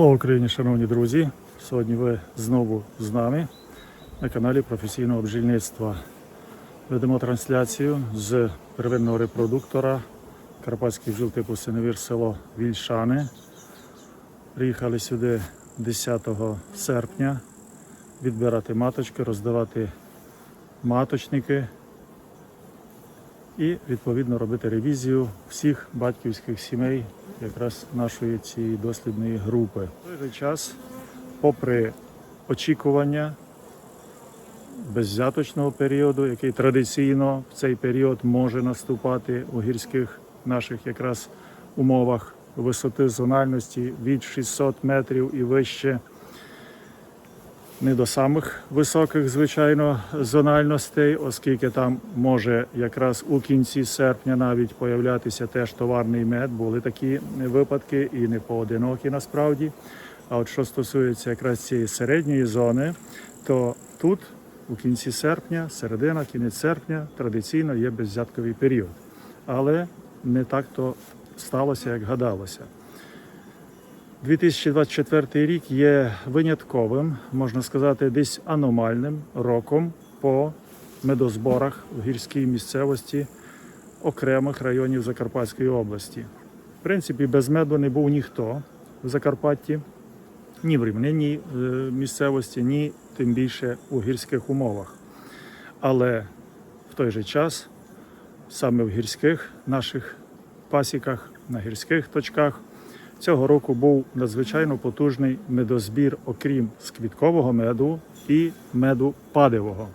Слава Україні, шановні друзі! Сьогодні ви знову з нами на каналі професійного бджільництва. Ведемо трансляцію з первинного репродуктора Карпатський бджіл типу Синевір село Вільшани. Приїхали сюди 10 серпня відбирати маточки, роздавати маточники і відповідно робити ревізію всіх батьківських сімей якраз нашої цієї дослідної групи. В той же час, попри очікування беззяточного періоду, який традиційно в цей період може наступати у гірських наших якраз умовах висоти зональності від 600 метрів і вище не до самих високих, звичайно, зональностей, оскільки там може якраз у кінці серпня навіть появлятися теж товарний мед. Були такі випадки і не поодинокі насправді. А от що стосується якраз цієї середньої зони, то тут у кінці серпня, середина, кінець серпня традиційно є беззятковий період. Але не так то сталося, як гадалося. 2024 рік є винятковим, можна сказати, десь аномальним роком по медозборах в гірській місцевості окремих районів Закарпатської області. В принципі, без меду не був ніхто в Закарпатті, ні в рівнинній е, місцевості, ні тим більше у гірських умовах. Але в той же час саме в гірських наших пасіках, на гірських точках. Цього року був надзвичайно потужний медозбір, окрім сквіткового меду і меду падевого.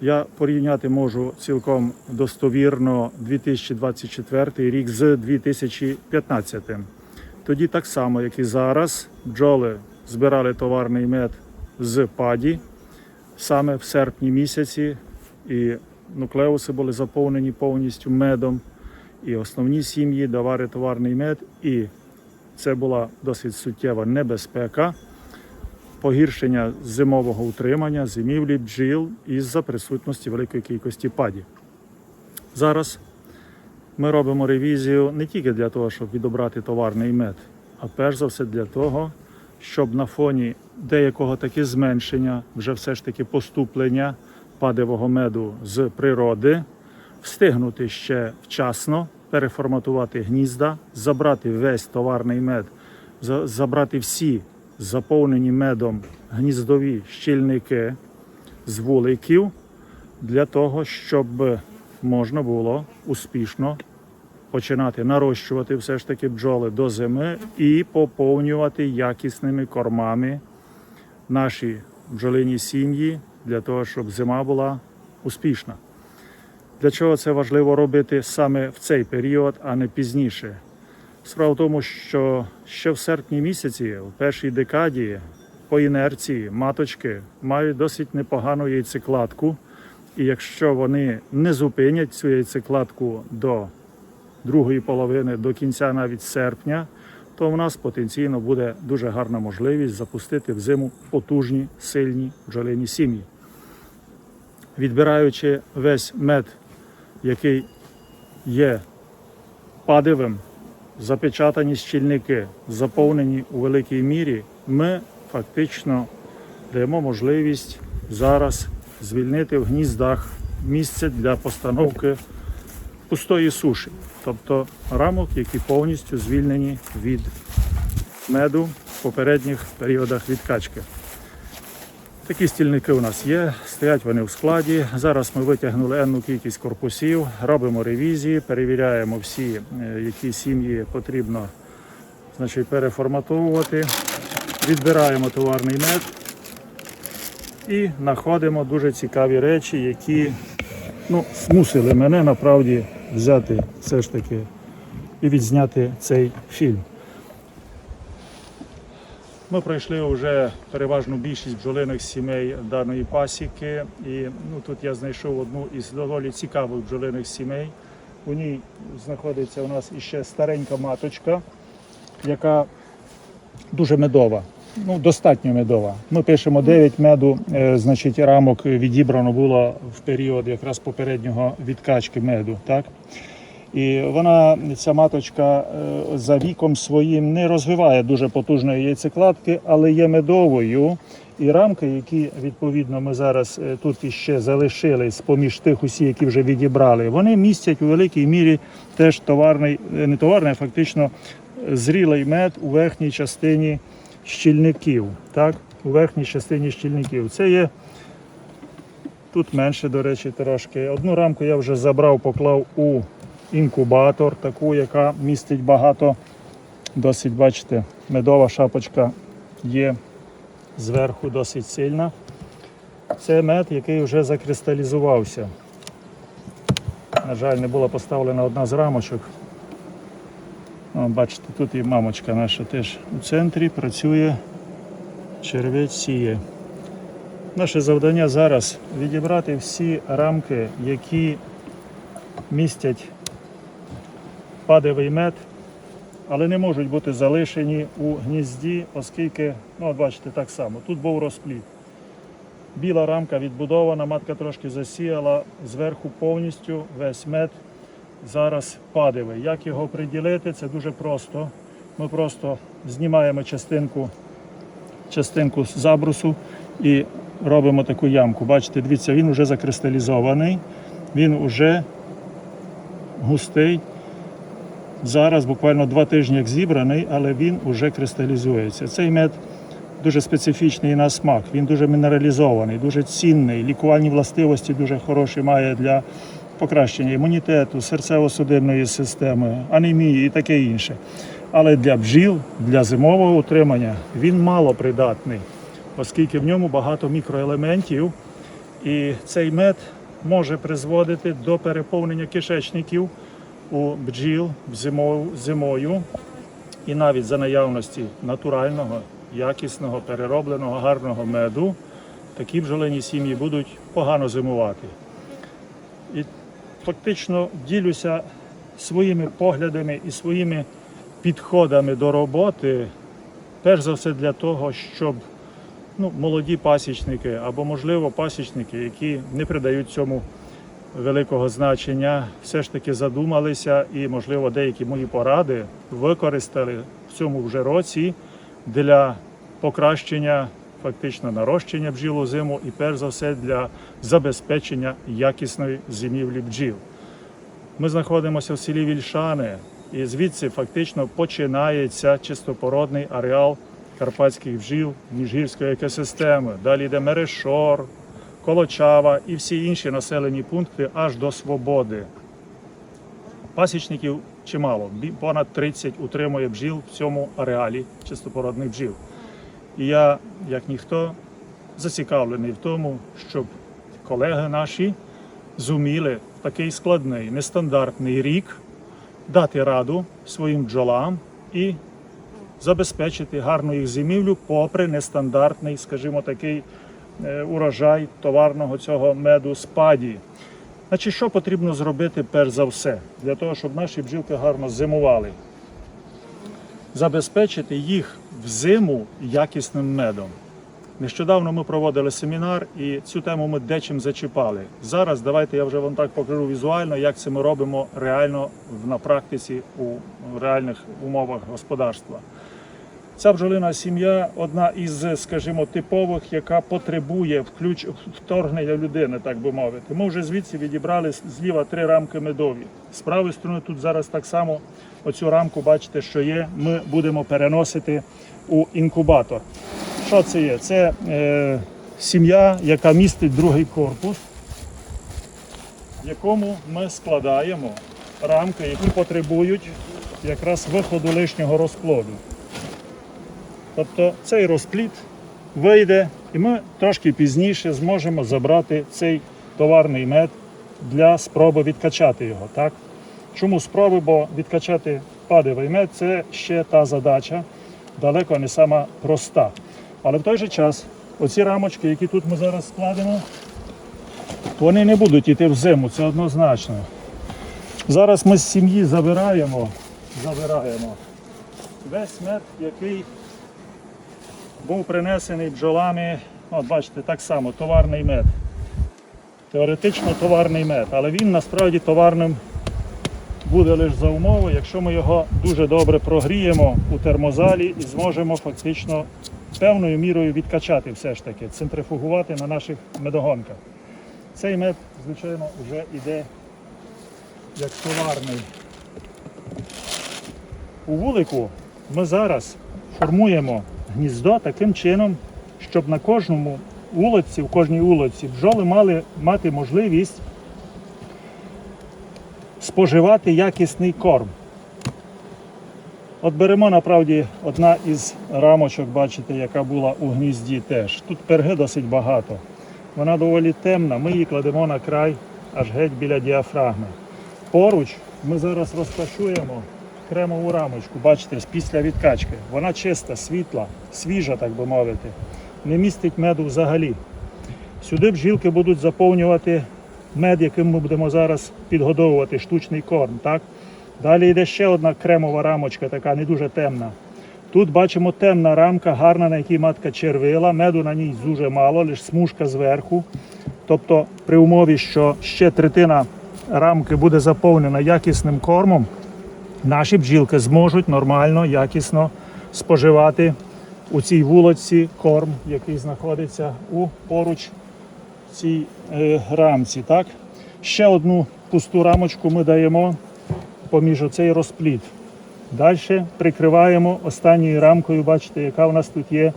Я порівняти можу цілком достовірно 2024 рік з 2015. Тоді так само, як і зараз, бджоли збирали товарний мед з паді саме в серпні місяці, і нуклеуси були заповнені повністю медом. І основні сім'ї давали товарний мед, і це була досить суттєва небезпека, погіршення зимового утримання, зимівлі бджіл із-за присутності великої кількості паді. Зараз ми робимо ревізію не тільки для того, щоб відобрати товарний мед, а перш за все для того, щоб на фоні деякого таки зменшення, вже все ж таки поступлення падевого меду з природи, встигнути ще вчасно переформатувати гнізда, забрати весь товарний мед, забрати всі заповнені медом гніздові щільники з вуликів для того, щоб можна було успішно починати нарощувати все ж таки бджоли до зими і поповнювати якісними кормами наші бджолині сім'ї для того, щоб зима була успішна. Для чого це важливо робити саме в цей період, а не пізніше? Справа в тому, що ще в серпні місяці, в першій декаді, по інерції маточки мають досить непогану яйцекладку. І якщо вони не зупинять цю яйцекладку до другої половини, до кінця навіть серпня, то в нас потенційно буде дуже гарна можливість запустити в зиму потужні, сильні бджолині сім'ї. Відбираючи весь мед який є падивим, запечатані щільники, заповнені у великій мірі, ми фактично даємо можливість зараз звільнити в гніздах місце для постановки пустої суші, тобто рамок, які повністю звільнені від меду в попередніх періодах відкачки. Такі стільники у нас є, стоять вони в складі. Зараз ми витягнули енну кількість корпусів, робимо ревізії, перевіряємо всі, е, які сім'ї потрібно значить, переформатовувати. Відбираємо товарний мед і знаходимо дуже цікаві речі, які ну, змусили мене направді взяти все ж таки і відзняти цей фільм. Ми пройшли вже переважну більшість бджолиних сімей даної пасіки. І ну, тут я знайшов одну із доволі цікавих бджолиних сімей. У ній знаходиться у нас іще старенька маточка, яка дуже медова. Ну, достатньо медова. Ми пишемо 9 меду, е, значить, рамок відібрано було в період якраз попереднього відкачки меду. Так? І вона, ця маточка, е, за віком своїм не розвиває дуже потужної яйцекладки, але є медовою. І рамки, які відповідно ми зараз е, тут іще залишились поміж тих усі, які вже відібрали, вони містять у великій мірі теж товарний, е, не товарний, а фактично зрілий мед у верхній частині щільників. Так? У верхній частині щільників. Це є тут менше, до речі, трошки. Одну рамку я вже забрав, поклав у інкубатор, таку, яка містить багато. Досить, бачите, медова шапочка є зверху досить сильна. Це мед, який вже закристалізувався. На жаль, не була поставлена одна з рамочок. О, бачите, тут і мамочка наша теж у центрі працює, червець сіє. Наше завдання зараз відібрати всі рамки, які містять падевий мед, але не можуть бути залишені у гнізді, оскільки, ну от бачите, так само, тут був розпліт. Біла рамка відбудована, матка трошки засіяла, зверху повністю весь мед зараз падевий. Як його приділити, це дуже просто. Ми просто знімаємо частинку, частинку забрусу і робимо таку ямку. Бачите, дивіться, він вже закристалізований, він вже густий. Зараз буквально два тижні як зібраний, але він вже кристалізується. Цей мед дуже специфічний на смак, він дуже мінералізований, дуже цінний. Лікувальні властивості дуже хороші має для покращення імунітету, серцево-судинної системи, анемії і таке інше. Але для бджіл, для зимового утримання він мало придатний, оскільки в ньому багато мікроелементів, і цей мед може призводити до переповнення кишечників у бджіл зимою, і навіть за наявності натурального, якісного, переробленого, гарного меду, такі бджолині сім'ї будуть погано зимувати. І фактично ділюся своїми поглядами і своїми підходами до роботи, перш за все для того, щоб ну, молоді пасічники або, можливо, пасічники, які не придають цьому великого значення, все ж таки задумалися і, можливо, деякі мої поради використали в цьому вже році для покращення фактично нарощення бджіл у зиму і перш за все для забезпечення якісної зимівлі бджіл. Ми знаходимося в селі Вільшани, і звідси фактично починається чистопородний ареал карпатських бджіл міжгірської екосистеми. Далі йде Мерешор, Колочава і всі інші населені пункти аж до Свободи. Пасічників чимало, понад 30 утримує бджіл в цьому ареалі чистопородних бджіл. І я, як ніхто, зацікавлений в тому, щоб колеги наші зуміли в такий складний, нестандартний рік дати раду своїм бджолам і забезпечити гарну їх зимівлю попри нестандартний, скажімо, такий урожай товарного цього меду спаді. Значить, що потрібно зробити перш за все для того, щоб наші бджілки гарно зимували? Забезпечити їх взиму якісним медом. Нещодавно ми проводили семінар і цю тему ми дечим зачіпали. Зараз давайте я вже вам так покажу візуально, як це ми робимо реально на практиці у реальних умовах господарства. Ця бджолина сім'я одна із, скажімо, типових, яка потребує включ... вторгнення людини, так би мовити. Ми вже звідси відібрали зліва три рамки медові. З правої сторони тут зараз так само оцю рамку, бачите, що є. Ми будемо переносити у інкубатор. Що це є? Це е, сім'я, яка містить другий корпус, в якому ми складаємо рамки, які потребують якраз виходу лишнього розплоду. Тобто цей розплід вийде, і ми трошки пізніше зможемо забрати цей товарний мед для спроби відкачати його. Так? Чому спроби? Бо відкачати падевий мед це ще та задача, далеко не сама проста. Але в той же час оці рамочки, які тут ми зараз складемо, вони не будуть йти в зиму, це однозначно. Зараз ми з сім'ї забираємо, забираємо весь мед, який був принесений бджолами, от бачите, так само, товарний мед. Теоретично товарний мед, але він насправді товарним буде лише за умови, якщо ми його дуже добре прогріємо у термозалі і зможемо фактично певною мірою відкачати все ж таки, центрифугувати на наших медогонках. Цей мед, звичайно, вже йде як товарний. У вулику ми зараз формуємо гніздо таким чином, щоб на кожному улоці, в кожній улоці бджоли мали мати можливість споживати якісний корм. От беремо направді одна із рамочок, бачите, яка була у гнізді теж. Тут перги досить багато. Вона доволі темна, ми її кладемо на край аж геть біля діафрагми. Поруч ми зараз розташуємо кремову рамочку, бачите, після відкачки. Вона чиста, світла, свіжа, так би мовити, не містить меду взагалі. Сюди бджілки будуть заповнювати мед, яким ми будемо зараз підгодовувати штучний корм. Так? Далі йде ще одна кремова рамочка, така не дуже темна. Тут бачимо темна рамка, гарна, на якій матка червила. Меду на ній дуже мало, лише смужка зверху. Тобто, при умові, що ще третина рамки буде заповнена якісним кормом, наші бджілки зможуть нормально, якісно споживати у цій вулиці корм, який знаходиться у поруч цій е, рамці. Так? Ще одну пусту рамочку ми даємо поміж оцей розпліт. Далі прикриваємо останньою рамкою, бачите, яка в нас тут є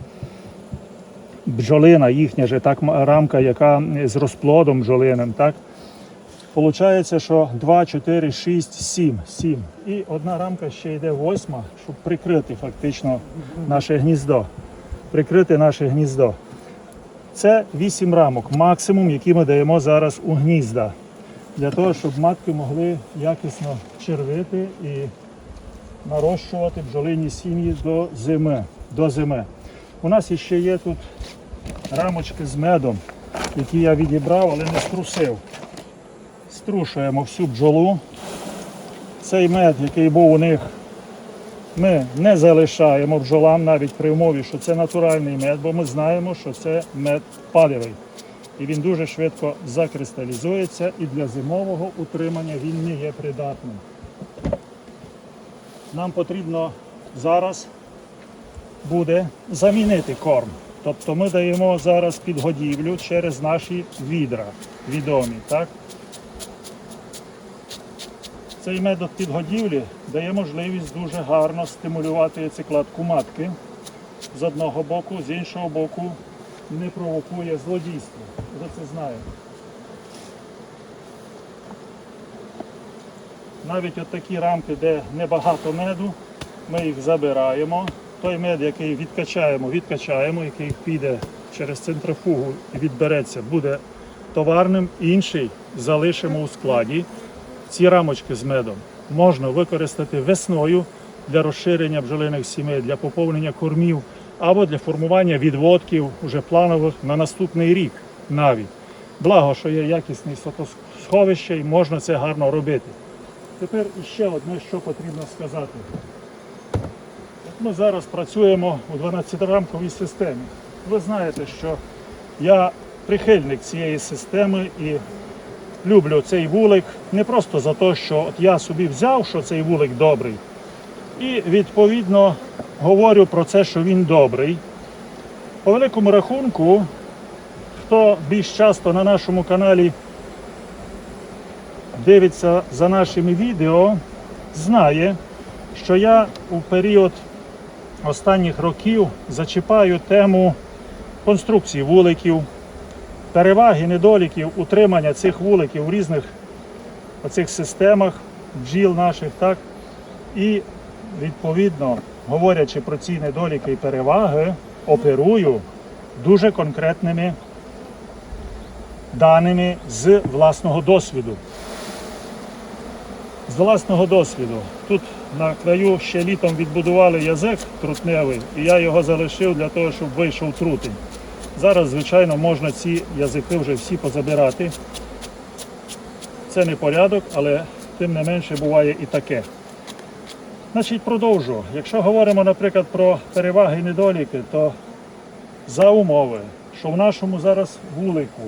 бджолина, їхня же так, рамка, яка з розплодом бджолиним. Так? Получається, що 2, 4, 6, 7, 7. І одна рамка ще йде восьма, щоб прикрити фактично наше гніздо. Прикрити наше гніздо. Це 8 рамок, максимум, які ми даємо зараз у гнізда. Для того, щоб матки могли якісно червити і нарощувати бджолині сім'ї до зими. До зими. У нас іще є тут рамочки з медом, які я відібрав, але не струсив. Струшуємо всю бджолу. Цей мед, який був у них, ми не залишаємо бджолам навіть при умові, що це натуральний мед, бо ми знаємо, що це мед падевий. І він дуже швидко закристалізується і для зимового утримання він не є придатним. Нам потрібно зараз буде замінити корм. Тобто ми даємо зараз підгодівлю через наші відра відомі. Так? Цей метод підгодівлі дає можливість дуже гарно стимулювати цикладку матки з одного боку, з іншого боку не провокує злодійство. Ви це знаєте. Навіть от такі рамки, де небагато меду, ми їх забираємо. Той мед, який відкачаємо, відкачаємо, який піде через центрифугу і відбереться, буде товарним. Інший залишимо у складі. Ці рамочки з медом можна використати весною для розширення бджолиних сімей, для поповнення кормів або для формування відводків уже планових на наступний рік навіть. Благо, що є якісне сховище і можна це гарно робити. Тепер іще одне, що потрібно сказати. Ми зараз працюємо у 12-рамковій системі. Ви знаєте, що я прихильник цієї системи і люблю цей вулик не просто за те, що от я собі взяв, що цей вулик добрий, і відповідно говорю про це, що він добрий. По великому рахунку, хто більш часто на нашому каналі дивиться за нашими відео, знає, що я у період останніх років зачіпаю тему конструкції вуликів, переваги, недоліків утримання цих вуликів у різних оцих системах бджіл наших, так? І відповідно, говорячи про ці недоліки і переваги, оперую дуже конкретними даними з власного досвіду. З власного досвіду. Тут на краю ще літом відбудували язик трутневий, і я його залишив для того, щоб вийшов трутень. Зараз, звичайно, можна ці язики вже всі позабирати. Це не порядок, але тим не менше буває і таке. Значить, продовжу. Якщо говоримо, наприклад, про переваги і недоліки, то за умови, що в нашому зараз вулику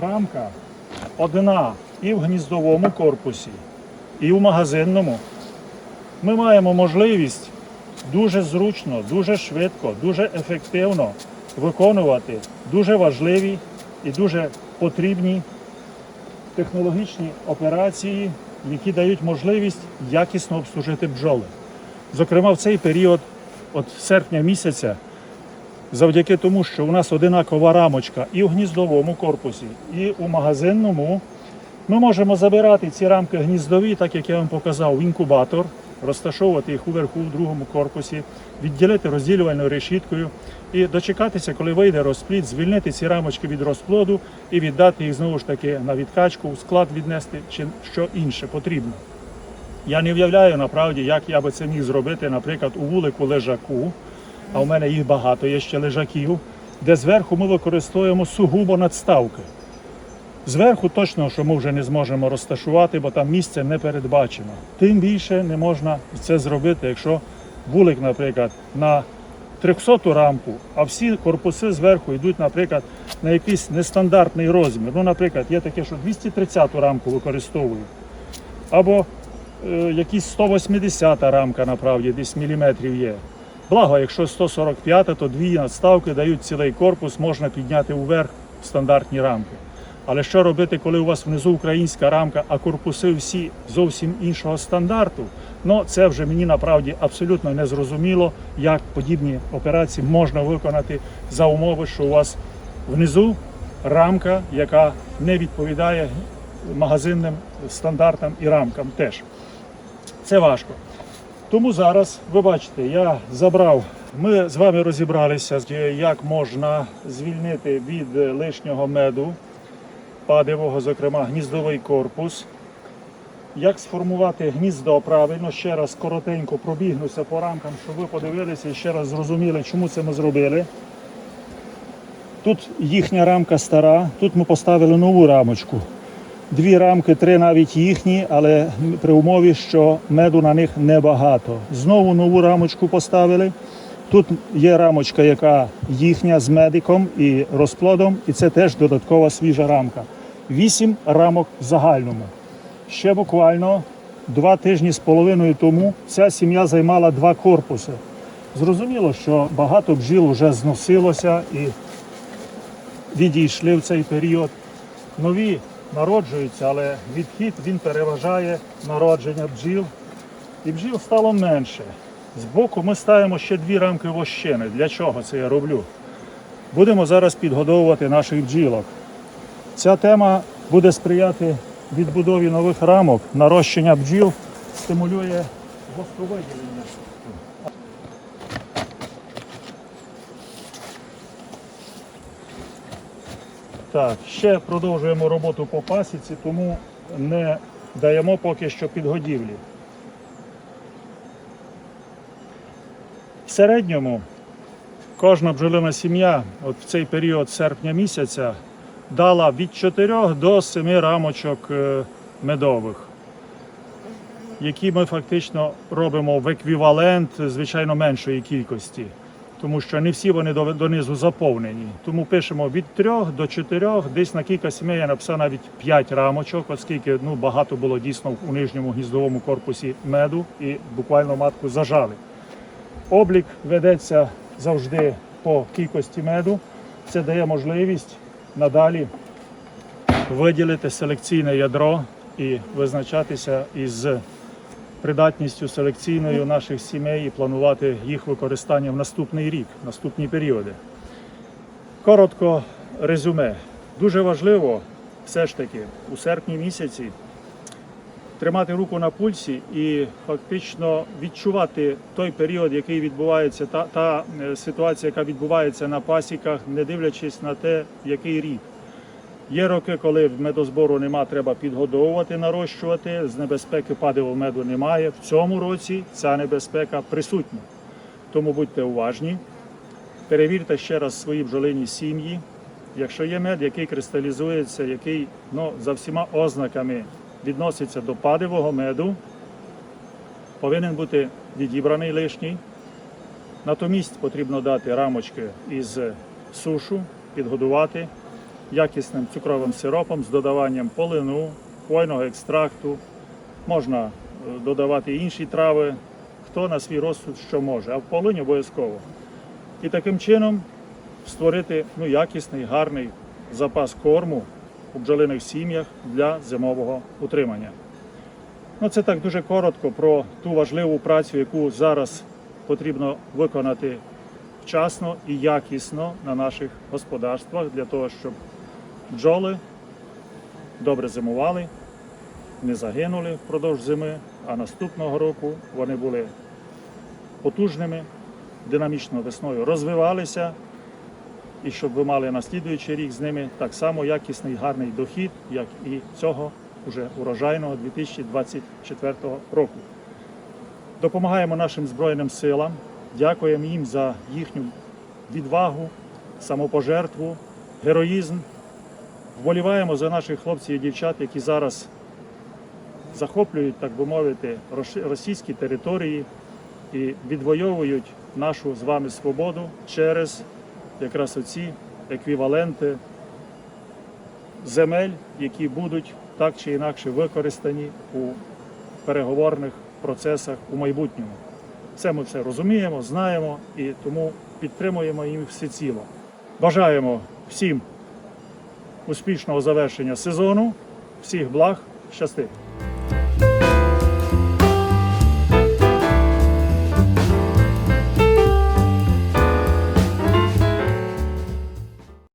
рамка одна і в гніздовому корпусі, і в магазинному, ми маємо можливість дуже зручно, дуже швидко, дуже ефективно виконувати дуже важливі і дуже потрібні технологічні операції, які дають можливість якісно обслужити бджоли. Зокрема, в цей період, от серпня місяця, завдяки тому, що у нас одинакова рамочка і в гніздовому корпусі, і у магазинному, ми можемо забирати ці рамки гніздові, так як я вам показав, в інкубатор, розташовувати їх уверху в другому корпусі, відділити розділювальною решіткою і дочекатися, коли вийде розплід, звільнити ці рамочки від розплоду і віддати їх знову ж таки на відкачку, у склад віднести чи що інше потрібно. Я не уявляю направді, як я би це міг зробити, наприклад, у вулику лежаку, а у мене їх багато, є ще лежаків, де зверху ми використовуємо сугубо надставки. Зверху точно, що ми вже не зможемо розташувати, бо там місце не передбачено. Тим більше не можна це зробити, якщо вулик, наприклад, на 300 рамку, а всі корпуси зверху йдуть, наприклад, на якийсь нестандартний розмір. Ну, наприклад, є таке, що 230 рамку використовують. Або е, якісь 180 рамка, направді, десь міліметрів є. Благо, якщо 145, то дві надставки дають цілий корпус, можна підняти вверх в стандартні рамки. Але що робити, коли у вас внизу українська рамка, а корпуси всі зовсім іншого стандарту? Ну це вже мені направді абсолютно не зрозуміло, як подібні операції можна виконати за умови, що у вас внизу рамка, яка не відповідає магазинним стандартам і рамкам теж. Це важко. Тому зараз, ви бачите, я забрав. Ми з вами розібралися, як можна звільнити від лишнього меду падивого, зокрема гніздовий корпус. Як сформувати гніздо правильно, ще раз коротенько пробігнуся по рамкам, щоб ви подивилися і ще раз зрозуміли, чому це ми зробили. Тут їхня рамка стара, тут ми поставили нову рамочку. Дві рамки, три навіть їхні, але при умові, що меду на них небагато. Знову нову рамочку поставили. Тут є рамочка, яка їхня з медиком і розплодом, і це теж додаткова свіжа рамка. Вісім рамок в загальному. Ще буквально два тижні з половиною тому ця сім'я займала два корпуси. Зрозуміло, що багато бджіл вже зносилося і відійшли в цей період. Нові народжуються, але відхід він переважає народження бджіл. І бджіл стало менше. Збоку ми ставимо ще дві рамки вощини. Для чого це я роблю? Будемо зараз підгодовувати наших бджілок. Ця тема буде сприяти відбудові нових рамок, нарощення бджіл, стимулює восковиділення. Так, ще продовжуємо роботу по пасіці, тому не даємо поки що підгодівлі. В середньому кожна бджолина сім'я от в цей період серпня місяця дала від 4 до 7 рамочок е, медових, які ми фактично робимо в еквівалент звичайно меншої кількості, тому що не всі вони донизу заповнені. Тому пишемо від 3 до 4, десь на кілька сімей я написав навіть 5 рамочок, оскільки ну, багато було дійсно у нижньому гніздовому корпусі меду і буквально матку зажали. Облік ведеться завжди по кількості меду. Це дає можливість надалі виділити селекційне ядро і визначатися із придатністю селекційною наших сімей і планувати їх використання в наступний рік, в наступні періоди. Коротко резюме. Дуже важливо все ж таки у серпні місяці тримати руку на пульсі і фактично відчувати той період, який відбувається, та, та е, ситуація, яка відбувається на пасіках, не дивлячись на те, який рік. Є роки, коли медозбору нема, треба підгодовувати, нарощувати. З небезпеки падивого меду немає. В цьому році ця небезпека присутня. Тому будьте уважні. Перевірте ще раз свої бджолині сім'ї. Якщо є мед, який кристалізується, який ну, за всіма ознаками відноситься до падивого меду, повинен бути відібраний лишній. Натомість потрібно дати рамочки із сушу, підгодувати якісним цукровим сиропом з додаванням полину, хвойного екстракту, можна е, додавати інші трави, хто на свій розсуд що може, а в полині обов'язково. І таким чином створити ну, якісний, гарний запас корму у бджолиних сім'ях для зимового утримання. Ну, це так дуже коротко про ту важливу працю, яку зараз потрібно виконати вчасно і якісно на наших господарствах для того, щоб бджоли добре зимували, не загинули впродовж зими, а наступного року вони були потужними, динамічно весною розвивалися, і щоб ви мали на слідуючий рік з ними так само якісний гарний дохід, як і цього уже урожайного 2024 року. Допомагаємо нашим Збройним силам, дякуємо їм за їхню відвагу, самопожертву, героїзм. Вболіваємо за наших хлопців і дівчат, які зараз захоплюють, так би мовити, російські території і відвоюють нашу з вами свободу через якраз оці еквіваленти земель, які будуть так чи інакше використані у переговорних процесах у майбутньому. Це ми все розуміємо, знаємо і тому підтримуємо їм всеціло. Бажаємо всім успішного завершення сезону, всіх благ, щасти!